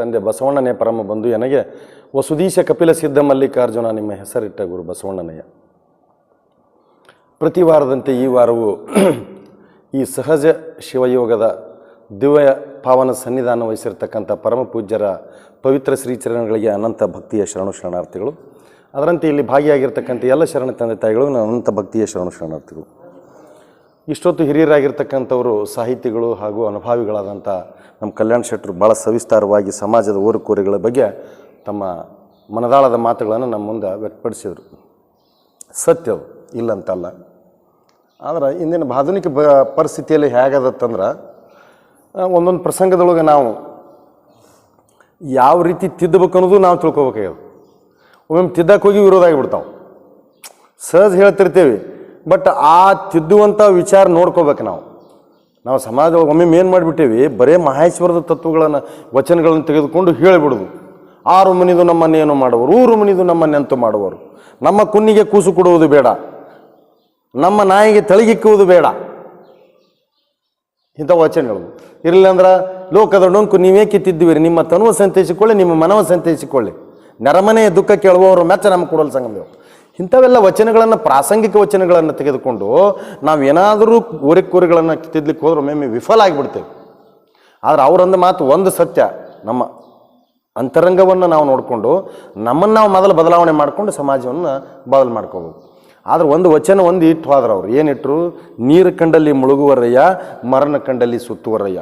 ತಂದೆ ಬಸವಣ್ಣನೇ ಪರಮ ಬಂಧು ನನಗೆ ವಸುದೀಶ ಕಪಿಲ ಸಿದ್ಧ ಮಲ್ಲಿಕಾರ್ಜುನ ನಿಮ್ಮ ಹೆಸರಿಟ್ಟ ಗುರು ಬಸವಣ್ಣನಯ್ಯ. ಪ್ರತಿ ವಾರದಂತೆ ಈ ವಾರವೂ ಈ ಸಹಜ ಶಿವಯೋಗದ ದಿವ್ಯ ಪಾವನ ಸನ್ನಿಧಾನ ವಹಿಸಿರ್ತಕ್ಕಂಥ ಪರಮ ಪೂಜ್ಯರ ಪವಿತ್ರ ಶ್ರೀಚರಣಗಳಿಗೆ ಅನಂತ ಭಕ್ತಿಯ ಶರಣು ಶರಣಾರ್ಥಿಗಳು. ಅದರಂತೆ ಇಲ್ಲಿ ಭಾಗಿಯಾಗಿರ್ತಕ್ಕಂಥ ಎಲ್ಲ ಶರಣ ತಂದೆ ತಾಯಿಗಳು ಅನಂತ ಭಕ್ತಿಯ ಶರಣು ಶರಣಾರ್ಥಿಗಳು. ಇಷ್ಟೊತ್ತು ಹಿರಿಯರಾಗಿರ್ತಕ್ಕಂಥವರು, ಸಾಹಿತಿಗಳು ಹಾಗೂ ಅನುಭಾವಿಗಳಾದಂಥ ನಮ್ಮ ಕಲ್ಯಾಣ ಶೆಟ್ಟರು ಭಾಳ ಸವಿಸ್ತಾರವಾಗಿ ಸಮಾಜದ ಓರುಕೋರಿಗಳ ಬಗ್ಗೆ ತಮ್ಮ ಮನದಾಳದ ಮಾತುಗಳನ್ನು ನಮ್ಮ ಮುಂದೆ ವ್ಯಕ್ತಪಡಿಸಿದರು. ಸತ್ಯ ಅದು, ಇಲ್ಲಂತಲ್ಲ. ಆದರೆ ಇಂದಿನ ಆಧುನಿಕ ಬ, ಪರಿಸ್ಥಿತಿಯಲ್ಲಿ ಹೇಗದತ್ತಂದ್ರೆ ಒಂದೊಂದು ಪ್ರಸಂಗದೊಳಗೆ ನಾವು ಯಾವ ರೀತಿ ತಿದ್ದಬೇಕು ಅನ್ನೋದು ನಾವು ತಿಳ್ಕೊಬೇಕಾಗ್ಯದ. ಒಮ್ಮೊಮ್ಮೆ ತಿದ್ದಕ್ಕೆ ಹೋಗಿ ವಿರೋಧ ಆಗಿಬಿಡ್ತಾವೆ. ಸಹಜ ಹೇಳ್ತಿರ್ತೀವಿ ಬಟ್ ಆ ತಿದ್ದುವಂಥ ವಿಚಾರ ನೋಡ್ಕೋಬೇಕು ನಾವು. ನಾವು ಸಮಾಜ ಒಮ್ಮೆ ಏನು ಮಾಡಿಬಿಟ್ಟೇವಿ, ಬರೇ ಮಹೇಶ್ವರದ ತತ್ವಗಳನ್ನು, ವಚನಗಳನ್ನು ತೆಗೆದುಕೊಂಡು ಹೇಳಿಬಿಡೋದು. ಆರು ಮನಿದು ನಮ್ಮನ್ನೇನು ಮಾಡುವರು? ಊರು ಮನಿದು ನಮ್ಮನ್ನೆಂತು ಮಾಡುವರು? ನಮ್ಮ ಕುನ್ನಿಗೆ ಕೂಸು ಕೊಡುವುದು ಬೇಡ. ನಮ್ಮ ನಾಯಿಗೆ ತಳಗಿಕ್ಕುವುದು ಬೇಡ. ಇಂಥ ವಚನಗಳು. ಇರಲಿಲ್ಲ ಅಂದ್ರೆ, ಲೋಕದ ಡೊಂಕು ನೀವೇ ಕಿತ್ತಿದ್ದೀರಿ. ನಿಮ್ಮ ತನುವ ಸಂತೈಸಿಕೊಳ್ಳಿ, ನಿಮ್ಮ ಮನವ ಸಂತೈಸಿಕೊಳ್ಳಿ. ನೆರಮನೆಯ ದುಃಖ ಕೇಳುವವರು ಮೆಚ್ಚ ನಮಗೆ ಕೊಡಲು ಸಂಗಮೇವು ಇಂಥವೆಲ್ಲ ವಚನಗಳನ್ನು, ಪ್ರಾಸಂಗಿಕ ವಚನಗಳನ್ನು ತೆಗೆದುಕೊಂಡು ನಾವು ಏನಾದರೂ ಕೋರಿಕೋರಿಗಳನ್ನು ತಿದ್ದಲಿಕ್ಕೆ ಹೋದ್ರೆ ಒಮ್ಮೆ ವಿಫಲ ಆಗಿಬಿಡ್ತೇವೆ. ಆದರೆ ಅವರಂದ ಮಾತು ಒಂದು ಸತ್ಯ, ನಮ್ಮ ಅಂತರಂಗವನ್ನು ನಾವು ನೋಡಿಕೊಂಡು ನಮ್ಮನ್ನು ನಾವು ಮೊದಲು ಬದಲಾವಣೆ ಮಾಡಿಕೊಂಡು ಸಮಾಜವನ್ನು ಬದಲು ಮಾಡ್ಕೋಬೇಕು. ಆದರೆ ಒಂದು ವಚನ ಒಂದು ಇಟ್ಟು ಆದ್ರೆ ಅವ್ರು ಏನಿಟ್ಟರು ನೀರು ಕಂಡಲ್ಲಿ ಮುಳುಗುವರಯ್ಯ, ಮರಣ ಕಂಡಲ್ಲಿ ಸುತ್ತುವರಯ್ಯ.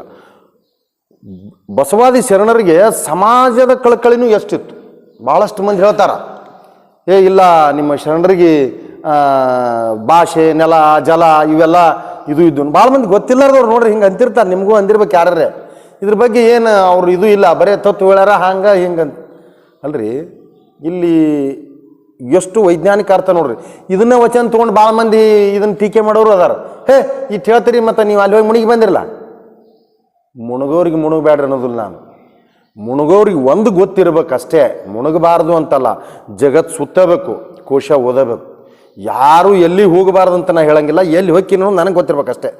ಬಸವಾದಿ ಶರಣರಿಗೆ ಸಮಾಜದ ಕಳಕಳಿನೂ ಎಷ್ಟಿತ್ತು? ಭಾಳಷ್ಟು ಮಂದಿ ಹೇಳ್ತಾರ. ಏ, ಇಲ್ಲ, ನಿಮ್ಮ ಶರಣರಿಗೆ ಭಾಷೆ, ನೆಲ, ಜಲ, ಇವೆಲ್ಲ ಇದು ಇದ್ದು ಭಾಳ ಮಂದಿ ಗೊತ್ತಿಲ್ಲಾರ್ದವ್ರು ನೋಡ್ರಿ, ಹಿಂಗೆ ಅಂತಿರ್ತಾರೆ. ನಿಮಗೂ ಅಂದಿರ್ಬೇಕು ಯಾರೇ ಇದ್ರ ಬಗ್ಗೆ ಏನು ಅವ್ರು ಇದು ಇಲ್ಲ. ಬರೇ ತತ್ತು ಹೇಳ್ಯಾರ, ಹಂಗೆ ಹಿಂಗಂತ ಅಲ್ರಿ, ಇಲ್ಲಿ ಎಷ್ಟು ವೈಜ್ಞಾನಿಕ ಅರ್ಥ ನೋಡ್ರಿ. ಇದನ್ನ ವಚನ ತೊಗೊಂಡು ಭಾಳ ಮಂದಿ ಇದನ್ನ ಟೀಕೆ ಮಾಡೋರು ಅದಾರ. ಹೇ ಇಟ್ಟು ಹೇಳ್ತೀರಿ, ಮತ್ತು ನೀವು ಅಲ್ಲಿ ಹೋಗಿ ಮುಣಿಗೆ ಬಂದಿರಲ್ಲ. ಮುಣಗೋರಿಗೆ ಮುಣುಗಬೇಡ್ರಿ ಅನ್ನೋದಿಲ್ಲ ನಾನು. ಮುಳುಗೋರಿಗೆ ಒಂದು ಗೊತ್ತಿರ್ಬೇಕು ಅಷ್ಟೇ ಮುಳುಗಬಾರ್ದು ಅಂತಲ್ಲ ಜಗತ್ತು ಸುತ್ತಬೇಕು, ಕೋಶ ಓದಬೇಕು. ಯಾರು ಎಲ್ಲಿ ಹೋಗಬಾರ್ದು ಅಂತ ನಾನು ಹೇಳಂಗಿಲ್ಲ, ಎಲ್ಲಿ ಹೋಗಿನೋ ನನಗೆ ಗೊತ್ತಿರ್ಬೇಕು ಅಷ್ಟೇ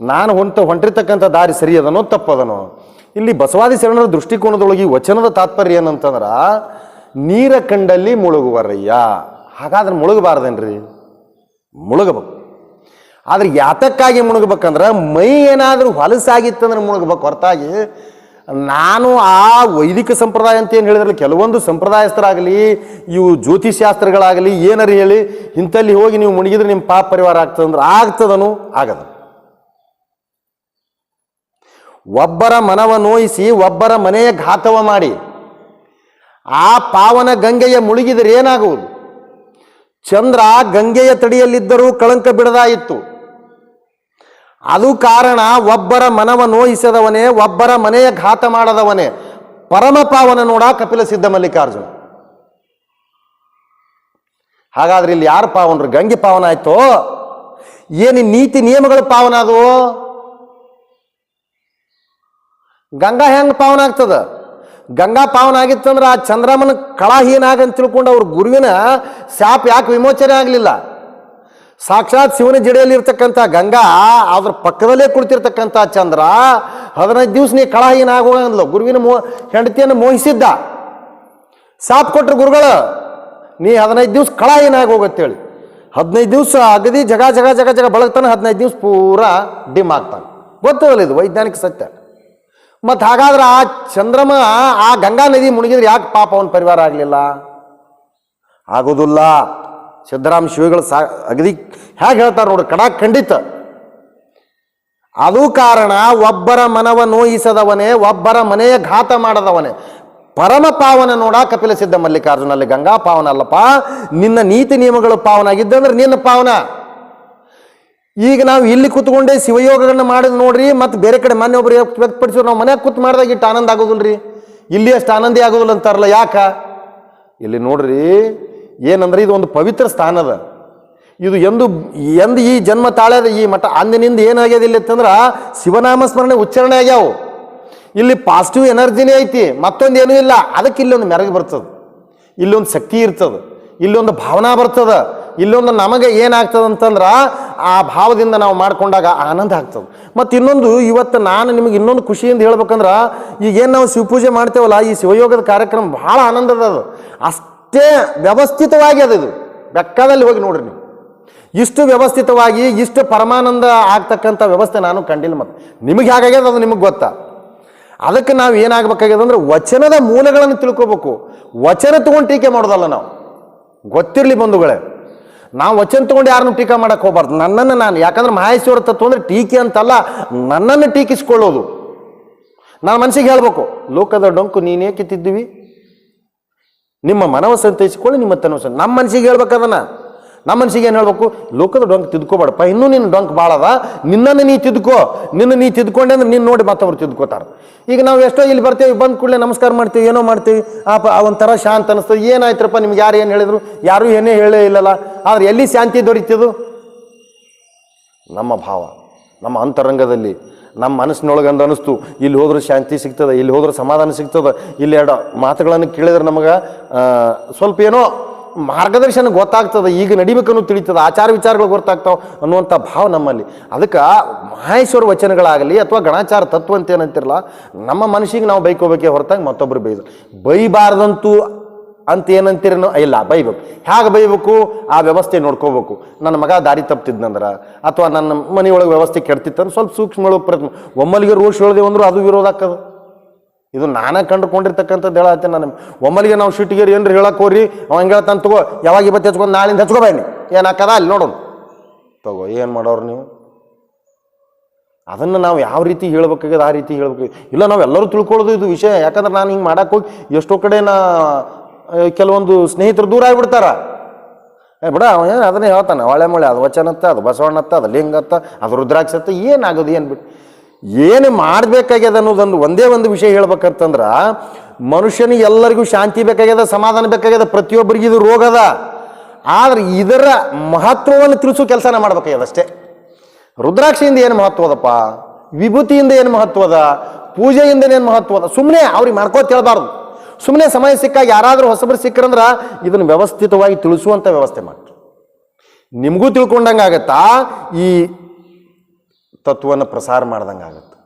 ನಾನು ಹೊಂಟ, ಹೊಂಟಿರ್ತಕ್ಕಂಥ ದಾರಿ ಸರಿ ಅದನೋ, ತಪ್ಪದನೋ? ಇಲ್ಲಿ ಬಸವಾದಿ ಶರಣರ ದೃಷ್ಟಿಕೋನದೊಳಗೆ ಈ ವಚನದ ತಾತ್ಪರ್ಯ ಏನಂತಂದ್ರೆ, ನೀರ ಕಂಡಲ್ಲಿ ಮುಳುಗುವರಯ್ಯ. ಹಾಗಾದ್ರೆ ಮುಳುಗಬಾರ್ದೇನ್ರಿ? ಮುಳುಗಬೇಕು. ಆದ್ರೆ ಯಾತಕ್ಕಾಗಿ ಮುಳುಗಬೇಕಂದ್ರೆ, ಮೈ ಏನಾದರೂ ಹೊಲಸಾಗಿತ್ತಂದ್ರೆ ಮುಳುಗಬೇಕು ಹೊರತಾಗಿ ನಾನು ಆ ವೈದಿಕ ಸಂಪ್ರದಾಯ ಅಂತ ಏನು ಹೇಳಿದ್ರಲ್ಲ, ಕೆಲವೊಂದು ಸಂಪ್ರದಾಯಸ್ಥರಾಗಲಿ, ಇವು ಜ್ಯೋತಿಷಾಸ್ತ್ರಗಳಾಗಲಿ ಏನಾರು ಹೇಳಿ, ಇಂಥಲ್ಲಿ ಹೋಗಿ ನೀವು ಮುಳುಗಿದ್ರೆ ನಿಮ್ಮ ಪಾಪ ಪರಿವಾರ ಆಗ್ತದಂದ್ರೆ ಆಗ್ತದನು? ಆಗದ. ಒಬ್ಬರ ಮನವ ನೋಯಿಸಿ, ಒಬ್ಬರ ಮನೆಯ ಘಾತವ ಮಾಡಿ, ಆ ಪಾವನ ಗಂಗೆಯ ಮುಳುಗಿದರೆ ಏನಾಗುವುದು? ಚಂದ್ರ ಗಂಗೆಯ ತಡಿಯಲ್ಲಿದ್ದರೂ ಕಳಂಕ ಬಿಡದಾಯಿತ್ತು. ಅದು ಕಾರಣ ಒಬ್ಬರ ಮನವ ನೋಯಿಸದವನೇ, ಒಬ್ಬರ ಮನೆಯ ಘಾತ ಮಾಡದವನೇ. ಪರಮ ಪಾವನ ನೋಡ ಕಪಿಲ ಸಿದ್ಧ ಮಲ್ಲಿಕಾರ್ಜುನ. ಹಾಗಾದ್ರೆ ಇಲ್ಲಿ ಯಾರು ಪಾವನರು? ಗಂಗೆ ಪಾವನ ಆಯ್ತೋ? ಏನು ನೀತಿ ನಿಯಮಗಳು ಪಾವನ ಆದವು ಗಂಗಾ ಹೆಂಗ್ ಪಾವನ ಆಗ್ತದ? ಗಂಗಾ ಪಾವನ ಆಗಿತ್ತಂದ್ರೆ ಆ ಚಂದ್ರಮನ ಕಳಾಹೀನಾಗ ಅಂತ ತಿಳ್ಕೊಂಡು ಅವ್ರ ಗುರುವಿನ ಶಾಪ್ ಯಾಕೆ ವಿಮೋಚನೆ ಆಗಲಿಲ್ಲ? ಸಾಕ್ಷಾತ್ ಶಿವನ ಜಡೆಯಲ್ಲಿ ಇರ್ತಕ್ಕಂಥ ಗಂಗಾ ಅದ್ರ ಪಕ್ಕದಲ್ಲೇ ಕುಳಿತಿರ್ತಕ್ಕಂಥ ಚಂದ್ರ, ಹದಿನೈದು ದಿವಸ ನೀ ಕಳಹೀನ ಆಗೋಂಗಿಲ್ಲ ಗುರುವಿನ ಮೋ, ಹೆಂಡತಿಯನ್ನು ಮೋಹಿಸಿದ್ದ. ಸಾಪ್ ಕೊಟ್ಟರು ಗುರುಗಳು, ನೀ ಹದಿನೈದು ದಿವಸ ಕಳಹೀನ ಆಗೋಗತ್ತೇಳಿ ಹದಿನೈದು ದಿವಸ ಅಗದಿ ಜಗ ಜಗ ಜಗ ಜಗ ಬಳಗ್ತಾನೆ ಹದಿನೈದು ದಿವಸ ಪೂರ ಡಿಮ್ ಆಗ್ತಾನೆ. ಗೊತ್ತದಲ್ಲ ಇದು ವೈಜ್ಞಾನಿಕ ಸತ್ಯ. ಮತ್ತು ಹಾಗಾದ್ರೆ ಆ ಚಂದ್ರಮ, ಆ ಗಂಗಾ ನದಿ ಮುಳುಗಿದ್ರೆ ಯಾಕೆ ಪಾಪ ಅವನ ಪರಿವಾರ ಆಗಲಿಲ್ಲ? ಆಗೋದಿಲ್ಲ. ಸಿದ್ದರಾಮ ಶಿವಗಳು ಸಾ ಅಗದಿ ಹೇಗೆ ಹೇಳ್ತಾರೆ ನೋಡಿ ಕಡಾ ಖಂಡಿತ. ಅದು ಕಾರಣ ಒಬ್ಬರ ಮನವ ನೋಯಿಸದವನೇ, ಒಬ್ಬರ ಮನೆಯ ಘಾತ ಮಾಡದವನೇ. ಪರಮ ಪಾವನ ನೋಡ ಕಪಿಲ ಸಿದ್ಧ ಮಲ್ಲಿಕಾರ್ಜುನ ಅಲ್ಲಿ ಗಂಗಾ ಪಾವನ ಅಲ್ಲಪ್ಪ, ನಿನ್ನ ನೀತಿ ನಿಯಮಗಳು ಪಾವನ ಆಗಿದ್ದಂದ್ರೆ ನಿನ್ನ ಪಾವನ. ಈಗ ನಾವು ಇಲ್ಲಿ ಕೂತ್ಕೊಂಡೆ ಶಿವಯೋಗಗಳನ್ನ ಮಾಡಿದ್ ನೋಡ್ರಿ, ಮತ್ತೆ ಬೇರೆ ಕಡೆ ಮನೆ ಒಬ್ರು ವ್ಯಕ್ತಪಡಿಸಿದ್ರು, ನಾವು ಮನ್ಯಾಗ ಕೂತ್ ಮಾಡಿದಾಗ ಇಟ್ಟು ಆನಂದ ಆಗೋದಿಲ್ರಿ? ಇಲ್ಲಿ ಅಷ್ಟು ಆನಂದಿ ಆಗೋದಿಲ್ಲ ಅಂತಾರಲ್ಲ, ಯಾಕ? ಇಲ್ಲಿ ನೋಡ್ರಿ ಏನಂದ್ರೆ ಇದು ಒಂದು ಪವಿತ್ರ ಸ್ಥಾನ ಅದ. ಇದು ಎಂದು ಎಂದು ಈ ಜನ್ಮ ತಾಳ್ಯದ ಈ ಮಠ ಅಂದಿನಿಂದ ಏನಾಗ್ಯದ ಇಲ್ಲಿ ಅಂತಂದ್ರೆ ಶಿವನಾಮ ಸ್ಮರಣೆ ಉಚ್ಚಾರಣೆ ಆಗ್ಯಾವು. ಇಲ್ಲಿ ಪಾಸಿಟಿವ್ ಎನರ್ಜಿನೇ ಐತಿ, ಮತ್ತೊಂದು ಏನೂ ಇಲ್ಲ. ಅದಕ್ಕೆ ಇಲ್ಲೊಂದು ಮೆರಗು ಬರ್ತದೆ. ಇಲ್ಲೊಂದು ಶಕ್ತಿ ಇರ್ತದೆ. ಇಲ್ಲೊಂದು ಭಾವನಾ ಬರ್ತದ. ಇಲ್ಲೊಂದು ನಮಗೆ ಏನಾಗ್ತದೆ ಅಂತಂದ್ರೆ ಆ ಭಾವದಿಂದ ನಾವು ಮಾಡ್ಕೊಂಡಾಗ ಆನಂದ ಆಗ್ತದೆ. ಮತ್ತು ಇನ್ನೊಂದು ಇವತ್ತು ನಾನು ನಿಮಗೆ ಇನ್ನೊಂದು ಖುಷಿಯಿಂದ ಹೇಳ್ಬೇಕಂದ್ರೆ, ಈಗೇನು ನಾವು ಶಿವಪೂಜೆ ಮಾಡ್ತೇವಲ್ಲ, ಈ ಶಿವಯೋಗದ ಕಾರ್ಯಕ್ರಮ ಭಾಳ ಆನಂದದ ಅದು. ಅಷ್ಟೇ ವ್ಯವಸ್ಥಿತವಾಗಿ ಅದು ಇದು. ಬೆಕ್ಕದಲ್ಲಿ ಹೋಗಿ ನೋಡ್ರಿ ನೀವು. ಇಷ್ಟು ವ್ಯವಸ್ಥಿತವಾಗಿ, ಇಷ್ಟು ಪರಮಾನಂದ ಆಗ್ತಕ್ಕಂಥ ವ್ಯವಸ್ಥೆ ನಾನು ಕಂಡಿಲ್ಲ ಮತ್ತು. ನಿಮಗೆ ಹೇಗಾಗ್ಯದ ಅದು ನಿಮಗೆ ಗೊತ್ತಾ? ಅದಕ್ಕೆ ನಾವು ಏನಾಗಬೇಕಾಗ್ಯದ ಅಂದ್ರೆ ವಚನದ ಮೂಲಗಳನ್ನು ತಿಳ್ಕೋಬೇಕು. ವಚನ ತಗೊಂಡು ಟೀಕೆ ಮಾಡೋದಲ್ಲ ನಾವು. ಗೊತ್ತಿರಲಿ ಬಂಧುಗಳೇ. ನಾವು ವಚನ ತಗೊಂಡು ಯಾರನ್ನು ಟೀಕೆ ಮಾಡಕ್ಕೆ ಹೋಗ್ಬಾರ್ದು. ನನ್ನನ್ನು ನಾನು, ಯಾಕಂದ್ರೆ ಮಹೇಶ್ವರ ತತ್ವ ಅಂದರೆ ಟೀಕೆ ಅಂತಲ್ಲ, ನನ್ನನ್ನು ಟೀಕಿಸ್ಕೊಳ್ಳೋದು. ನಾನು ಮನಸ್ಸಿಗೆ ಹೇಳ್ಬೇಕು, ಲೋಕದ ಡೊಂಕು ನೀನೇಕೆ ತಿದ್ದಿವಿ? ನಿಮ್ಮ ಮನವ ಸಂತೈಸಿಕೊಳ್ಳಿ, ನಿಮ್ಮ ತನ್ನ ನಮ್ಮ ಮನಸ್ಸಿಗೆ ಹೇಳ್ಬೇಕದನ್ನ ನಮ್ಮ ಮನಸ್ಸಿಗೆ ಏನು ಹೇಳ್ಬೇಕು? ಲೋಕದ ಡೊಂಕ್ ತಿದ್ಕೋಬೇಡಪ್ಪ. ಇನ್ನೂ ನಿನ್ನ ಡೊಂಕ್ ಭಾಳ ಅದ. ನಿನ್ನನ್ನು ನೀ ತಿದ್ಕೋ. ನಿನ್ನ ನೀ ತಿದ್ಕೊಂಡೆ ಅಂದ್ರೆ ನೀನು ನೋಡಿ ಮತ್ತೊಬ್ರು ತಿದ್ಕೋತಾರೆ. ಈಗ ನಾವು ಎಷ್ಟೋ ಇಲ್ಲಿ ಬರ್ತೇವೆ, ಬಂದ ಕೂಡಲೇ ನಮಸ್ಕಾರ ಮಾಡ್ತೀವಿ, ಏನೋ ಮಾಡ್ತೀವಿ. ಆ ಒಂಥರ ಶಾಂತ ಅನಿಸ್ತು. ಏನಾಯ್ತರಪ್ಪ ನಿಮ್ಗೆ ಯಾರು ಏನು ಹೇಳಿದ್ರು? ಯಾರೂ ಏನೇ ಹೇಳೇ ಇಲ್ಲಲ್ಲ. ಆದ್ರೆ ಎಲ್ಲಿ ಶಾಂತಿ ದೊರೀತದು ನಮ್ಮ ಭಾವ, ನಮ್ಮ ಅಂತರಂಗದಲ್ಲಿ. ನಮ್ಮ ಮನಸ್ಸಿನೊಳಗೆ ಅಂದ ಅನಿಸ್ತು ಇಲ್ಲಿ ಹೋದ್ರೆ ಶಾಂತಿ ಸಿಗ್ತದೆ, ಇಲ್ಲಿ ಹೋದ್ರೆ ಸಮಾಧಾನ ಸಿಗ್ತದೆ, ಇಲ್ಲಿ ಎರಡು ಮಾತುಗಳನ್ನು ಕೇಳಿದ್ರೆ ನಮಗೆ ಸ್ವಲ್ಪ ಏನೋ ಮಾರ್ಗದರ್ಶನ ಗೊತ್ತಾಗ್ತದೆ, ಈಗ ನಡಿಬೇಕನ್ನೋ ತಿಳಿತದೆ, ಆಚಾರ ವಿಚಾರಗಳು ಗೊತ್ತಾಗ್ತಾವೆ ಅನ್ನುವಂಥ ಭಾವ ನಮ್ಮಲ್ಲಿ. ಅದಕ್ಕೆ ಮಹೇಶ್ವರ ವಚನಗಳಾಗಲಿ ಅಥವಾ ಗಣಾಚಾರ ತತ್ವ ಅಂತ ಏನಂತಿರಲ್ಲ ನಮ್ಮ ಮನಸ್ಸಿಗೆ ನಾವು ಬೈಕೋಬೇಕೇ ಹೊರತಾಗಿ ಮತ್ತೊಬ್ಬರು ಬೈದು, ಬೈಬಾರ್ದಂತೂ ಅಂತ ಏನಂತೀರೇನೋ ಇಲ್ಲ, ಬೈಬೇಕು. ಹೇಗೆ ಬೈಬೇಕು? ಆ ವ್ಯವಸ್ಥೆ ನೋಡ್ಕೋಬೇಕು. ನನ್ನ ಮಗ ದಾರಿ ತಪ್ತಿದ್ನಂದ್ರೆ, ಅಥವಾ ನನ್ನ ಮನೆಯೊಳಗೆ ವ್ಯವಸ್ಥೆ ಕೆಡ್ತಿತ್ತಂದ್ರೆ ಸ್ವಲ್ಪ ಸೂಕ್ಷ್ಮ ಪ್ರಯತ್ನ ಒಮ್ಮಲಿಗೆ ರೋಷ್ ಹೇಳಿದೆ ಅಂದ್ರು ಅದು ವಿರೋಧ ಆಗ್ತದೆ ಇದು ನಾನೇ ಕಂಡುಕೊಂಡಿರ್ತಕ್ಕಂಥದ್ದು ಹೇಳತ್ತೆ ನಾನು ಒಮ್ಮಲಿಗೆ ನಾವು ಶಿಟ್ಟಿಗೆರಿ ಏನ್ರಿ ಹೇಳಕ್ಕೆ ಹೋರಿ? ಅವ್ನು ಹೇಳ್ತಾನೆ, ತಗೋ, ಯಾವಾಗ ಇವತ್ತು ಹೆಚ್ಕೊಂಡು ನಾಳಿಂದ ಹೆಚ್ಕೋಬೇಡಿ ಏನಾಕದ ಅಲ್ಲಿ ನೋಡೋಣ. ತಗೋ, ಏನು ಮಾಡೋರು ನೀವು? ಅದನ್ನು ನಾವು ಯಾವ ರೀತಿ ಹೇಳ್ಬೇಕಾಗ್ಯದ, ಆ ರೀತಿ ಹೇಳ್ಬೇಕು. ಇಲ್ಲ, ನಾವೆಲ್ಲರೂ ತಿಳ್ಕೊಳ್ಳೋದು ಇದು ವಿಷಯ. ಯಾಕಂದ್ರೆ ನಾನು ಹಿಂಗೆ ಮಾಡೋಕ್ಕೋಗಿ ಎಷ್ಟೋ ಕಡೆ ನಾ ಕೆಲವೊಂದು ಸ್ನೇಹಿತರು ದೂರ ಆಗಿಬಿಡ್ತಾರ. ಏ, ಬಿಡ, ಅವ ಏನು ಅದನ್ನೇ ಹೇಳ್ತಾನೆ, ಹೊಳೆ ಮೊಳೆ, ಅದು ವಚನತ್ತ ಅದು ಬಸವಣ್ಣತ್ತ ಅದು ಲಿಂಗತ್ತ ಅದು ರುದ್ರಾಕ್ಷತ್ತ ಏನಾಗೋದು ಏನು ಬಿಟ್ಟು ಏನು ಮಾಡಬೇಕಾಗ್ಯದ ಅನ್ನೋದೊಂದು ಒಂದೇ ಒಂದು ವಿಷಯ ಹೇಳ್ಬೇಕಂತಂದ್ರೆ, ಮನುಷ್ಯನಿಗೆ ಎಲ್ಲರಿಗೂ ಶಾಂತಿ ಬೇಕಾಗ್ಯದ, ಸಮಾಧಾನ ಬೇಕಾಗ್ಯದ, ಪ್ರತಿಯೊಬ್ಬರಿಗೂ ಇದು ರೋಗದ ಆದರೆ ಇದರ ಮಹತ್ವವನ್ನು ತಿಳಿಸೋ ಕೆಲಸನ ಮಾಡ್ಬೇಕಾಗ್ಯದ ಅಷ್ಟೇ. ರುದ್ರಾಕ್ಷಿಯಿಂದ ಏನು ಮಹತ್ವದಪ್ಪ ವಿಭೂತಿಯಿಂದ ಏನು ಮಹತ್ವದ ಪೂಜೆಯಿಂದ ಏನು ಮಹತ್ವದ ಸುಮ್ಮನೆ ಅವ್ರಿಗೆ ಮಾಡ್ಕೋತ ಹೇಳ್ಬಾರ್ದು. ಸುಮ್ಮನೆ ಸಮಯ ಸಿಕ್ಕಾಗ ಯಾರಾದರೂ ಹೊಸಬರು ಸಿಕ್ಕರಂದ್ರೆ ಇದನ್ನು ವ್ಯವಸ್ಥಿತವಾಗಿ ತಿಳಿಸುವಂಥ ವ್ಯವಸ್ಥೆ ಮಾಡಿ ನಿಮಗೂ ತಿಳ್ಕೊಂಡಂಗೆ ಆಗತ್ತಾ? ಈ ತತ್ವವನ್ನು ಪ್ರಸಾರ ಮಾಡ್ದಂಗೆ ಆಗುತ್ತೆ.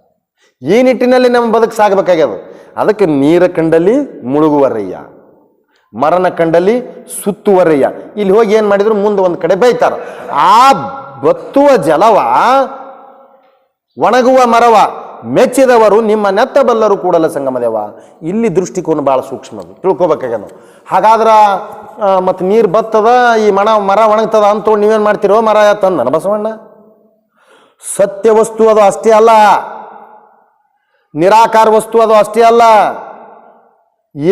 ಈ ನಿಟ್ಟಿನಲ್ಲಿ ನಮ್ಮ ಬದುಕು ಸಾಗಬೇಕಾಗ್ಯದ. ಅದಕ್ಕೆ ನೀರ ಕಂಡಲ್ಲಿ ಮುಳುಗುವರಯ್ಯ. ಮರನ ಕಂಡಲ್ಲಿ ಸುತ್ತುವರಯ್ಯ. ಇಲ್ಲಿ ಹೋಗಿ ಏನು ಮಾಡಿದ್ರು ಮುಂದೆ ಒಂದು ಕಡೆ ಬೈತಾರ. ಆ ಬತ್ತುವ ಜಲವ ಒಣಗುವ ಮರವ ಮೆಚ್ಚಿದವರು ನಿಮ್ಮ ನೆತ್ತಬಲ್ಲರು ಕೂಡಲ ಸಂಗಮದೇವ. ಇಲ್ಲಿ ದೃಷ್ಟಿಕೋನ ಭಾಳ ಸೂಕ್ಷ್ಮ ಅದು ಹಾಗಾದ್ರೆ ಮತ್ತು ನೀರು ಬತ್ತದ, ಈ ಮಣ, ಮರ ಒಣಗ್ತದ ಅಂತ ನೀವೇನು ಮಾಡ್ತೀರೋ ಮರ ತಂದನ ಬಸವಣ್ಣ? ಸತ್ಯ ವಸ್ತು ಅದು ಅಷ್ಟೇ ಅಲ್ಲ. ನಿರಾಕಾರ ವಸ್ತು ಅದು ಅಷ್ಟೇ ಅಲ್ಲ.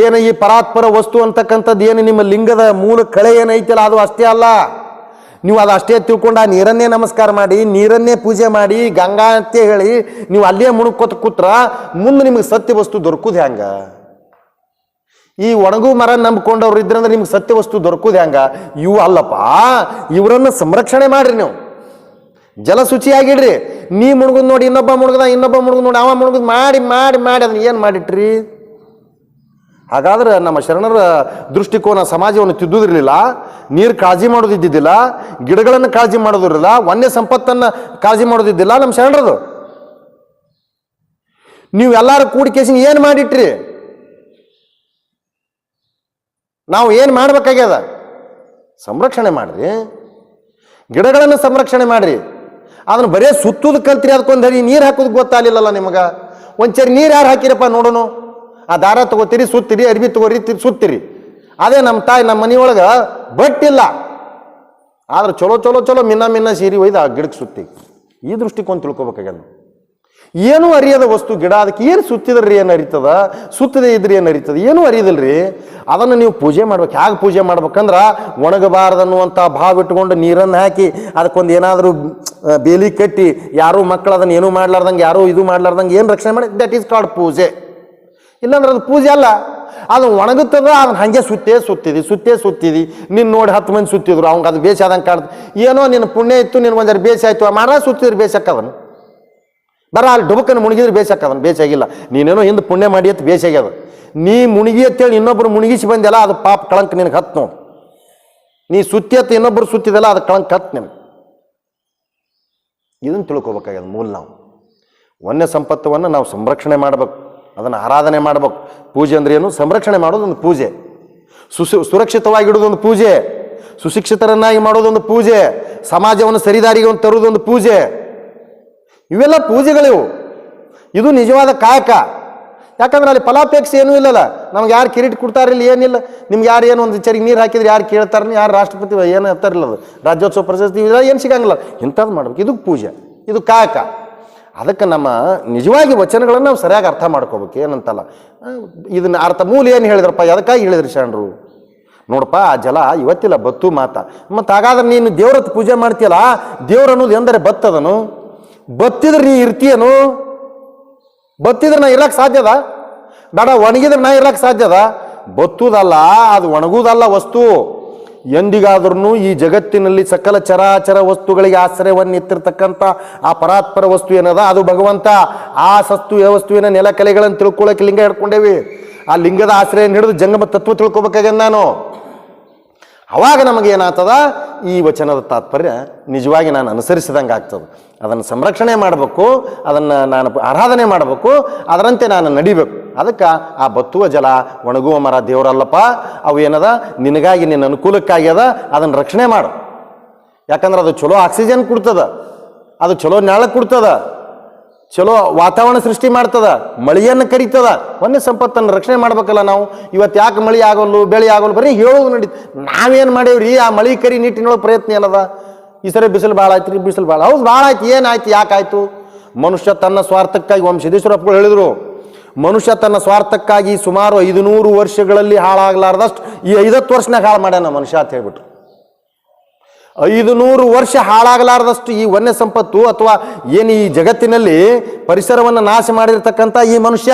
ಏನು ಈ ಪರಾತ್ಪರ ವಸ್ತು ಅಂತಕ್ಕಂಥದ್ದು ಏನು ನಿಮ್ಮ ಲಿಂಗದ ಮೂಲ ಕಳೆ ಏನೈತಿಲ್ಲ ಅದು ಅಷ್ಟೇ ಅಲ್ಲ. ನೀವು ಅದು ಅಷ್ಟೇ ತಿಳ್ಕೊಂಡು ಆ ನೀರನ್ನೇ ನಮಸ್ಕಾರ ಮಾಡಿ, ನೀರನ್ನೇ ಪೂಜೆ ಮಾಡಿ, ಗಂಗಾ ಅಂತ ಹೇಳಿ ನೀವು ಅಲ್ಲೇ ಮುಣುಕೋತ ಕೂತ್ರ ಮುಂದೆ ನಿಮಗೆ ಸತ್ಯ ವಸ್ತು ದೊರಕುದು ಹೆಂಗ ಈ ಒಣಗು ಮರ ನಂಬ್ಕೊಂಡವ್ರು ಇದ್ರಂದ್ರೆ ನಿಮ್ಗೆ ಸತ್ಯ ವಸ್ತು ದೊರಕುದು ಹೆಂಗ ಇವು ಅಲ್ಲಪ್ಪ, ಇವರನ್ನು ಸಂರಕ್ಷಣೆ ಮಾಡ್ರಿ ನೀವು. ಜಲ ಶುಚಿಯಾಗಿಡ್ರಿ. ನೀ ಮುಣಗುದ್ ನೋಡಿ, ಇನ್ನೊಬ್ಬ ಮುಣಗದ ಇನ್ನೊಬ್ಬ ಮುಣಗುದ್ ನೋಡಿ, ಅವ ಮುಣಗುದ್ ಮಾಡಿ ಮಾಡಿ ಮಾಡಿ, ಅದನ್ನ ಏನು ಮಾಡಿಟ್ರಿ? ಹಾಗಾದ್ರೆ ನಮ್ಮ ಶರಣರ ದೃಷ್ಟಿಕೋನ ಸಮಾಜವನ್ನು ತಿದ್ದುದಿರಲಿಲ್ಲ, ನೀರು ಕಾಳಜಿ ಮಾಡೋದಿದ್ದಿದ್ದಿಲ್ಲ, ಗಿಡಗಳನ್ನು ಕಾಳಜಿ ಮಾಡೋದಿರಲಿಲ್ಲ, ವನ್ಯ ಸಂಪತ್ತನ್ನು ಕಾಳಜಿ ಮಾಡೋದಿದ್ದಿಲ್ಲ ನಮ್ಮ ಶರಣರದು. ನೀವು ಎಲ್ಲರೂ ಕೂಡಿ ಕೇಸಿನ ಏನು ಮಾಡಿಟ್ರಿ? ನಾವು ಏನು ಮಾಡ್ಬೇಕಾಗ್ಯದ? ಸಂರಕ್ಷಣೆ ಮಾಡ್ರಿ. ಗಿಡಗಳನ್ನು ಸಂರಕ್ಷಣೆ ಮಾಡ್ರಿ. ಅದನ್ನು ಬರೀ ಸುತ್ತೋದು ಕಲ್ತ್ರಿ, ಅದಕ್ಕೊಂದು ಹರಿ ನೀರು ಹಾಕೋದು ಗೊತ್ತಾಗಲಿಲ್ಲಲ್ಲ ನಿಮಗೆ. ಒಂದು ಚರಿ ನೀರು ಯಾರು ಹಾಕಿರಪ್ಪ ನೋಡೋನು? ಆ ದಾರ ತಗೋತೀರಿ, ಸುತ್ತಿರಿ, ಅರ್ಬಿ ತಗೋರಿ ಸುತ್ತಿರಿ. ಅದೇ ನಮ್ಮ ತಾಯಿ ನಮ್ಮ ಮನೆಯೊಳಗೆ ಬಟ್ಟಿಲ್ಲ ಆದ್ರೆ ಚಲೋ ಚಲೋ ಚಲೋ ಮಿನ್ನ ಮಿನ್ನ ಸೀರೆ ಒಯ್ದು ಆ ಗಿಡಕ್ಕೆ ಸುತ್ತಿ. ಈ ದೃಷ್ಟಿಕೋನ ತಿಳ್ಕೊಬೇಕಾಗ್ಯದ. ಏನೂ ಅರಿಯದ ವಸ್ತು ಗಿಡ, ಅದಕ್ಕೆ ಏನು ಸುತ್ತಿದ್ರಿ ಏನು ಅರಿತದ? ಸುತ್ತದೇ ಇದ್ರೆ ಏನು ಅರಿತದ? ಏನೂ ಅರಿಯದಲ್ರಿ ಅದನ್ನು ನೀವು ಪೂಜೆ ಮಾಡ್ಬೇಕು. ಹೇಗೆ ಪೂಜೆ ಮಾಡ್ಬೇಕಂದ್ರೆ ಒಣಗಬಾರ್ದನ್ನುವಂಥ ಭಾವ ಇಟ್ಕೊಂಡು ನೀರನ್ನು ಹಾಕಿ ಅದಕ್ಕೊಂದು ಏನಾದರೂ ಬೇಲಿ ಕಟ್ಟಿ ಯಾರೂ ಮಕ್ಕಳು ಅದನ್ನು ಏನೂ ಮಾಡ್ಲಾರ್ದಂಗೆ, ಯಾರೂ ಇದು ಮಾಡ್ಲಾರ್ದಂಗೆ ಏನು ರಕ್ಷಣೆ ಮಾಡಿ ದಟ್ ಈಸ್ ಕಾಲ್ಡ್ ಪೂಜೆ. ಇಲ್ಲಾಂದ್ರೆ ಅದು ಪೂಜೆ ಅಲ್ಲ. ಅದು ಒಣಗುತ್ತದ, ಅದನ್ನ ಹಾಗೆ ಸುತ್ತೇ ಸುತ್ತಿದಿ ಸುತ್ತೇ ಸುತ್ತಿದಿ. ನಿನ್ನ ನೋಡಿ ಹತ್ತು ಮಂದಿ ಸುತ್ತಿದ್ರು, ಅವಂಗೆ ಅದು ಬೇಸ ಆದಂಗೆ ಕಾಣ್ತು ಏನೋ ನಿನ್ನ ಪುಣ್ಯ ಇತ್ತು ನಿನ್ನ ಒಂದರ ಬೇಸ ಆಯ್ತು ಮಾರ ಸುತ್ತಿದ್ರೆ ಬೇಸಕ್ಕದನು ಬರ ಅಲ್ಲಿ ಡುಬಕನ್ನು ಮುಣಗಿದ್ರೆ ಬೇಸಾಕದನು ಬೇಸಾಗಿಲ್ಲ ನೀನೇನೋ ಹಿಂದೆ ಪುಣ್ಯ ಮಾಡಿ ಅಂತ ಬೇಸಾಗ್ಯದ ನೀ ಮುಣಗಿ ಅಂತೇಳಿ ಇನ್ನೊಬ್ರು ಮುಣಗಿಸಿ ಬಂದೆಲ್ಲ ಅದು ಪಾಪ ಕಳಂಕ ನಿನಗೆ ಹತ್ತು ನೀ ಸುತ್ತಿ ಹತ್ತು ಇನ್ನೊಬ್ರು ಸುತ್ತಿದಲ್ಲ, ಅದು ಕಳಂಕ ಹತ್ತು ನಿನಗೆ. ಇದನ್ನು ತಿಳ್ಕೊಬೇಕಾಗ್ಯದ ಮೂಲ ನಾವು. ವನ್ಯ ಸಂಪತ್ತವನ್ನು ನಾವು ಸಂರಕ್ಷಣೆ ಮಾಡಬೇಕು. ಅದನ್ನು ಆರಾಧನೆ ಮಾಡಬೇಕು. ಪೂಜೆ ಅಂದ್ರೆ ಏನು? ಸಂರಕ್ಷಣೆ ಮಾಡೋದೊಂದು ಪೂಜೆ. ಸುಸು ಸುರಕ್ಷಿತವಾಗಿಡೋದೊಂದು ಪೂಜೆ. ಸುಶಿಕ್ಷಿತರನ್ನಾಗಿ ಮಾಡೋದೊಂದು ಪೂಜೆ. ಸಮಾಜವನ್ನು ಸರಿದಾರಿಗೆ ಒಂದು ತರುವುದೊಂದು ಪೂಜೆ. ಇವೆಲ್ಲ ಪೂಜೆಗಳಿವು. ಇದು ನಿಜವಾದ ಕಾಯಕ. ಯಾಕಂದ್ರೆ ಅಲ್ಲಿ ಫಲಾಪೇಕ್ಷೆ ಏನೂ ಇಲ್ಲಲ್ಲ. ನಮ್ಗೆ ಯಾರು ಕಿರೀಟ್ ಕೊಡ್ತಾರಿಲ್ಲ, ಏನಿಲ್ಲ. ನಿಮ್ಗೆ ಯಾರು ಏನು ಒಂದು ಚರಿಗೆ ನೀರು ಹಾಕಿದ್ರೆ ಯಾರು ಕೇಳ್ತಾರ ಯಾರು ರಾಷ್ಟ್ರಪತಿ ಏನು ಹೇಳ್ತಾರಿಲ್ಲ ಅದು. ರಾಜ್ಯೋತ್ಸವ ಪ್ರಶಸ್ತಿ ಏನು ಸಿಗಂಗಿಲ್ಲ. ಇಂಥದ್ದು ಮಾಡ್ಬೇಕು. ಇದು ಪೂಜೆ. ಇದು ಕಾಯಕ. ಅದಕ್ಕೆ ನಮ್ಮ ನಿಜವಾಗಿ ವಚನಗಳನ್ನು ನಾವು ಸರಿಯಾಗಿ ಅರ್ಥ ಮಾಡ್ಕೋಬೇಕು, ಏನಂತಲ್ಲ. ಇದನ್ನ ಅರ್ಥ ಮೂಲ ಏನು ಹೇಳಿದ್ರಪ್ಪ ಅದಕ್ಕಾಗಿ ಹೇಳಿದ್ರಿ ಶರಣರು ನೋಡಪ್ಪ, ಆ ಜಲ ಇವತ್ತಿಲ್ಲ, ಬತ್ತು ಮಾತ. ಮತ್ತು ಹಾಗಾದ್ರೆ ನೀನು ದೇವ್ರತ್ ಪೂಜೆ ಮಾಡ್ತೀಯಲ್ಲ, ದೇವ್ರು ಅನ್ನೋದು ಎಂದರೆ ಬತ್ತದನು ಬತ್ತಿದ್ರೆ ನೀ ಇರ್ತೀಯನು? ಬತ್ತಿದ್ರೆ ನಾ ಇರಕ್ಕೆ ಸಾಧ್ಯದ ಬೇಡ, ಒಣಗಿದ್ರೆ ನಾ ಇರಕ್ಕೆ ಸಾಧ್ಯದ ಬತ್ತುದಲ್ಲ, ಅದು ಒಣಗುದಲ್ಲ ವಸ್ತು. ಎಂದಿಗಾದ್ರೂ ಈ ಜಗತ್ತಿನಲ್ಲಿ ಸಕಲ ಚರಾಚರ ವಸ್ತುಗಳಿಗೆ ಆಶ್ರಯವನ್ನು ಎತ್ತಿರ್ತಕ್ಕಂಥ ಆ ಪರಾತ್ಪರ ವಸ್ತು ಏನದ? ಅದು ಭಗವಂತ. ಆ ಸಸ್ತು ವಸ್ತುವಿನ ನೆಲಕಲೆಗಳನ್ನು ತಿಳ್ಕೊಳ್ಳೋಕೆ ಲಿಂಗ ಹಿಡ್ಕೊಂಡೇವಿ. ಆ ಲಿಂಗದ ಆಶ್ರಯ ಹಿಡಿದು ಜಂಗಮ ತತ್ವ ತಿಳ್ಕೊಬೇಕಾಗ್ಯದ ನಾನು. ಅವಾಗ ನಮಗೆ ಏನಾಗ್ತದ? ಈ ವಚನದ ತಾತ್ಪರ್ಯ ನಿಜವಾಗಿ ನಾನು ಅನುಸರಿಸಿದಂಗೆ ಆಗ್ತದೆ. ಅದನ್ನು ಸಂರಕ್ಷಣೆ ಮಾಡಬೇಕು, ಅದನ್ನು ನಾನು ಆರಾಧನೆ ಮಾಡಬೇಕು, ಅದರಂತೆ ನಾನು ನಡಿಬೇಕು. ಅದಕ್ಕೆ ಆ ಬತ್ತುವ ಜಲ ಒಣಗುವ ಮರ ದೇವರಲ್ಲಪ್ಪ, ಅವು ಏನದ? ನಿನಗಾಗಿ, ನಿನ್ನ ಅನುಕೂಲಕ್ಕಾಗಿ ಅದ, ಅದನ್ನು ರಕ್ಷಣೆ ಮಾಡು. ಯಾಕಂದ್ರೆ ಅದು ಚಲೋ ಆಕ್ಸಿಜನ್ ಕೊಡ್ತದ, ಅದು ಚಲೋ ನೆಳ ಕೊಡ್ತದ, ಚಲೋ ವಾತಾವರಣ ಸೃಷ್ಟಿ ಮಾಡ್ತದ, ಮಳೆಯನ್ನು ಕರಿತದ ವನ್ಯ ಸಂಪತ್ತನ್ನು ರಕ್ಷಣೆ ಮಾಡ್ಬೇಕಲ್ಲ ನಾವು. ಇವತ್ತು ಯಾಕೆ ಮಳೆ ಆಗೋಲ್ಲು, ಬೆಳೆ ಆಗೋಲ್ಲ, ಬರೀ ಹೇಳೋದು ನಡೀತು ನಾವೇನು ಮಾಡೇವ್ರಿ? ಆ ಮಳೆ ಕರಿ ನಿಟ್ಟಿನೊಳಗೆ ಪ್ರಯತ್ನ ಏನದ? ಈ ಸರಿ ಬಿಸಿಲು ಭಾಳ ಆಯ್ತು ರೀ ಬಿಸಿಲು ಭಾಳ, ಹೌದು ಭಾಳ ಆಯ್ತು ಏನಾಯ್ತು ಯಾಕಾಯ್ತು ಮನುಷ್ಯ ತನ್ನ ಸ್ವಾರ್ಥಕ್ಕಾಗಿ ಹೇಳಿದರು ಹೇಳಿದ್ರು ಮನುಷ್ಯ ತನ್ನ ಸ್ವಾರ್ಥಕ್ಕಾಗಿ ಸುಮಾರು ಐದು ನೂರು ವರ್ಷಗಳಲ್ಲಿ ಹಾಳಾಗ್ಲಾರ್ದಷ್ಟು ಈ ಐದತ್ತು ವರ್ಷನಾಗ ಹಾಳು ಮಾಡ್ಯಾನ ಮನುಷ್ಯ ಅಂತ ಹೇಳ್ಬಿಟ್ರು. ಐದು ನೂರು ವರ್ಷ ಹಾಳಾಗಲಾರದಷ್ಟು ಈ ವನ್ಯ ಸಂಪತ್ತು ಅಥವಾ ಏನು ಈ ಜಗತ್ತಿನಲ್ಲಿ ಪರಿಸರವನ್ನು ನಾಶ ಮಾಡಿರ್ತಕ್ಕಂಥ ಈ ಮನುಷ್ಯ.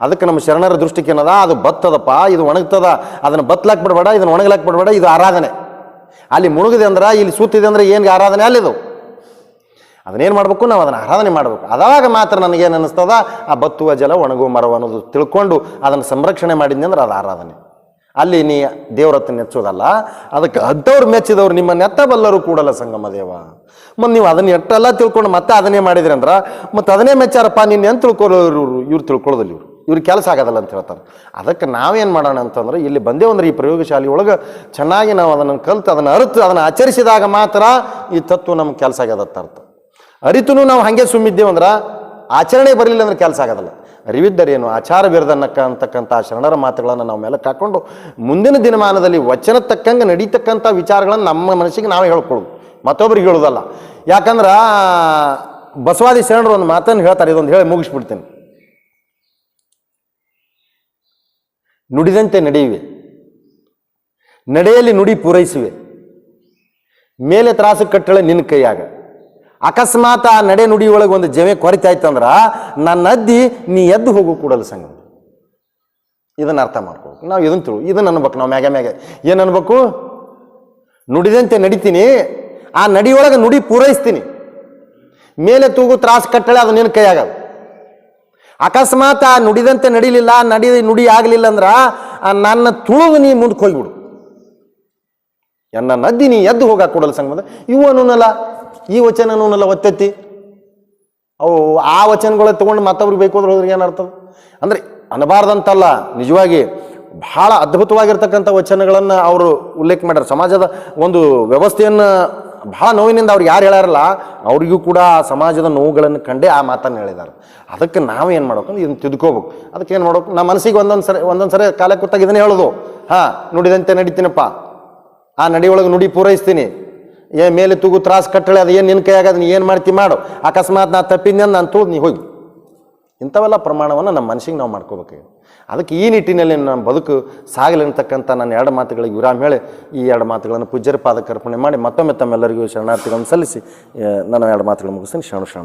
ಅದಕ್ಕೆ ನಮ್ಮ ಶರಣರ ದೃಷ್ಟಿಗೆ ಏನದ? ಅದು ಬತ್ತದಪ್ಪ, ಇದು ಒಣಗ್ತದ, ಅದನ್ನು ಬತ್ತಲಾಕ್ ಬಿಡಬೇಡ ಇದನ್ನು ಒಣಗಲಾಕ್ ಬಿಡಬೇಡ ಇದು ಆರಾಧನೆ. ಅಲ್ಲಿ ಮುಳುಗಿದೆ ಅಂದ್ರೆ, ಇಲ್ಲಿ ಸೂತಿದೆ ಅಂದ್ರೆ ಏನು ಆರಾಧನೆ? ಅಲ್ಲಿದು. ಅದನ್ನೇನು ಮಾಡಬೇಕು? ನಾವು ಅದನ್ನು ಆರಾಧನೆ ಮಾಡಬೇಕು. ಅದಾಗ ಮಾತ್ರ ನನಗೇನು ಅನ್ನಿಸ್ತದ ಆ ಬತ್ತುವ ಜಲ ಒಣಗುವ ಮರವ ಅನ್ನೋದು ತಿಳ್ಕೊಂಡು ಅದನ್ನು ಸಂರಕ್ಷಣೆ ಮಾಡಿದ್ನಿ ಅಂದ್ರೆ ಅದು ಆರಾಧನೆ. ಅಲ್ಲಿ ನೀ ದೇವ್ರತ್ತ ನೆಚ್ಚೋದಲ್ಲ, ಅದಕ್ಕೆ ಅದ್ದವ್ರು ಮೆಚ್ಚಿದವ್ರು ನಿಮ್ಮ ನೆತ್ತಬಲ್ಲರು ಕೂಡಲ್ಲ ಸಂಗಮ ದೇವ. ಮತ್ತು ನೀವು ಅದನ್ನ ಎಟ್ಟೆಲ್ಲ ತಿಳ್ಕೊಂಡು ಮತ್ತೆ ಅದನ್ನೇ ಮಾಡಿದ್ರಿ ಅಂದ್ರೆ, ಮತ್ತು ಅದನ್ನೇ ಮೆಚ್ಚಾರಪ್ಪ, ನೀನು ಏನು ತಿಳ್ಕೊಳ್ಳೋರು ಇವ್ರು? ತಿಳ್ಕೊಳ್ಳೋದಿಲ್ಲ ಇವರು. ಇವ್ರ ಕೆಲಸ ಆಗೋದಲ್ಲ ಅಂತ ಹೇಳ್ತಾರೆ. ಅದಕ್ಕೆ ನಾವೇನು ಮಾಡೋಣ ಅಂತಂದ್ರೆ, ಇಲ್ಲಿ ಬಂದೇವು ಅಂದ್ರೆ ಈ ಪ್ರಯೋಗಶಾಲೆ ಒಳಗೆ ಚೆನ್ನಾಗಿ ನಾವು ಅದನ್ನು ಕಲ್ತು, ಅದನ್ನು ಅರಿತು, ಅದನ್ನು ಆಚರಿಸಿದಾಗ ಮಾತ್ರ ಈ ತತ್ವ ನಮ್ಗೆ ಕೆಲಸ ಆಗ್ಯದ ಅರ್ಥ. ಅರಿತೂ ನಾವು ಹಾಗೆ ಸುಮ್ಮಿದ್ದೇವೆ ಅಂದ್ರೆ ಆಚರಣೆ ಬರಲಿಲ್ಲ ಅಂದ್ರೆ ಕೆಲಸ ಆಗೋದಲ್ಲ. ಅರಿವಿದ್ದರೇನು? ಆಚಾರ ಬಿರದನ್ನಕ್ಕ ಅಂತಕ್ಕಂಥ ಶರಣರ ಮಾತುಗಳನ್ನು ನಾವು ಮೇಲೆ ಕಾಕೊಂಡು ಮುಂದಿನ ದಿನಮಾನದಲ್ಲಿ ವಚನ ತಕ್ಕಂಗೆ ನಡೀತಕ್ಕಂಥ ವಿಚಾರಗಳನ್ನು ನಮ್ಮ ಮನಸ್ಸಿಗೆ ನಾವೇ ಹೇಳ್ಕೊಳ್ಳೋದು ಮತ್ತೊಬ್ರಿಗೆ ಹೇಳೋದಲ್ಲ. ಯಾಕಂದ್ರೆ ಬಸವಾದಿ ಶರಣರು ಒಂದು ಮಾತನ್ನು ಹೇಳ್ತಾರೆ, ಇದೊಂದು ಹೇಳಿ ಮುಗಿಸ್ಬಿಡ್ತೀನಿ. ನುಡಿದಂತೆ ನಡೆಯುವೆ. ನಡೆಯಲ್ಲಿ ನುಡಿ ಪೂರೈಸುವೆ. ಮೇಲೆ ತ್ರಾಸು ಕಟ್ಟಳೆ ನಿನ್ನ ಕೈಯಾಗ. ಅಕಸ್ಮಾತ್ ಆ ನಡೆ ನುಡಿ ಒಳಗೆ ಒಂದು ಜಮೆ ಕೊರತೆ ಆಯ್ತಂದ್ರ ನನ್ನ ಅದ್ದಿ ನೀ ಎದ್ದು ಹೋಗು ಕೂಡಲ್ಲ ಸಂಗಮ. ಇದನ್ನ ಅರ್ಥ ಮಾಡ್ಕೋಬೇಕು ನಾವು ಇದನ್ನು ತಿಳು ಇದನ್ನು ಅನ್ಬೇಕು ನಾವು ಮ್ಯಾಗೆ ಮ್ಯಾಗೆ. ಏನು ಅನ್ಬೇಕು? ನುಡಿದಂತೆ ನಡಿತೀನಿ. ಆ ನಡಿಯೊಳಗೆ ನುಡಿ ಪೂರೈಸ್ತೀನಿ. ಮೇಲೆ ತೂಗು ತ್ರಾಸು ಕಟ್ಟಳೆ, ಅದು ನಿನ್ನ ಕೈಯಾಗ ಅಕಸ್ಮಾತ್ ಆ ನುಡಿದಂತೆ ನಡಿಲಿಲ್ಲ, ನಡಿ ನುಡಿ ಆಗಲಿಲ್ಲ ಅಂದ್ರೆ ನನ್ನ ತುಳಿದು ನೀ ಮುಂದಕ್ಕೆ ಹೋಗಿಬಿಡು ನನ್ನ ನದ್ದಿ ನೀ ಎದ್ದು ಹೋಗಕ್ಕೆ ಕೊಡಲು ಸಂಗಮದ. ಇವು ಅನ್ನೋನಲ್ಲ. ಈ ವಚನ ಅನ್ನೋನಲ್ಲ ಒತ್ತೆತ್ತಿ ಅವು ಆ ವಚನಗಳ ತೊಗೊಂಡು ಮತ್ತೊಬ್ರಿಗೆ ಬೇಕು ಅಂದ್ರೆ ಹೋದ್ರೆ ಏನರ್ಥದ ಅಂದ್ರೆ ಅನ್ನಬಾರ್ದಂತಲ್ಲ, ನಿಜವಾಗಿ ಬಹಳ ಅದ್ಭುತವಾಗಿರ್ತಕ್ಕಂಥ ವಚನಗಳನ್ನು ಅವರು ಉಲ್ಲೇಖ ಮಾಡ್ಯಾರ. ಸಮಾಜದ ಒಂದು ವ್ಯವಸ್ಥೆಯನ್ನು ಬಹಳ ನೋವಿನಿಂದ ಅವ್ರಿಗೆ ಯಾರು ಹೇಳ್ಯಾರಲ್ಲ, ಅವರಿಗೂ ಕೂಡ ಆ ಸಮಾಜದ ನೋವುಗಳನ್ನು ಕಂಡೇ ಆ ಮಾತನ್ನು ಹೇಳಿದ್ದಾರೆ ಅದಕ್ಕೆ ನಾವು ಏನು ಮಾಡ್ಬೇಕಂದ್ರೆ ಇದನ್ನು ತಿದ್ಕೋಬೇಕು. ಅದಕ್ಕೆ ಏನು ಮಾಡ್ಬೇಕು? ನಮ್ಮ ಮನಸ್ಸಿಗೆ ಒಂದೊಂದು ಸರಿ ಒಂದೊಂದು ಸರಿ ಕಾಲಕ್ಕೆ ಗೊತ್ತಾಗಿ ಇದನ್ನೇ ಹೇಳೋದು. ಹಾಂ, ನುಡಿದಂತೆ ನಡಿತೀನಪ್ಪ. ಆ ನಡಿಯೊಳಗೆ ನುಡಿ ಪೂರೈಸ್ತೀನಿ. ಏ ಮೇಲೆ ತೂಗು ತ್ರಾಸು ಕಟ್ಟಳೆ, ಅದು ಏನು ನಿನ್ನ ಕೈಯಾಗ ಅದನ್ನ ಏನು ಮಾಡ್ತಿ ಮಾಡು. ಅಕಸ್ಮಾತ್ ನಾ ತಪ್ಪಿದ್ನ ನಾನು ತೂದು ನೀ ಹೋಗಿ. ಇಂಥವೆಲ್ಲ ಪ್ರಮಾಣವನ್ನು ನಮ್ಮ ಮನಸ್ಸಿಗೆ ನಾವು ಮಾಡ್ಕೋಬೇಕು. ಅದಕ್ಕೆ ಈ ನಿಟ್ಟಿನಲ್ಲಿ ನಮ್ಮ ಬದುಕು ಸಾಗಲಿರ್ತಕ್ಕಂಥ ನನ್ನ ಎರಡು ಮಾತುಗಳಿಗೆ ವಿರಾಮ ಹೇಳಿ, ಈ ಎರಡು ಮಾತುಗಳನ್ನು ಪೂಜ್ಯರ ಪಾದಕ್ಕೆ ಅರ್ಪಣೆ ಮಾಡಿ ಮತ್ತೊಮ್ಮೆ ತಮ್ಮೆಲ್ಲರಿಗೂ ಶರಣಾರ್ಥಿಗಳನ್ನು ಸಲ್ಲಿಸಿ ನನ್ನ ಎರಡು ಮಾತುಗಳನ್ನು ಮುಗಿಸ್ತೀನಿ. ಶರಣ ಶರಣ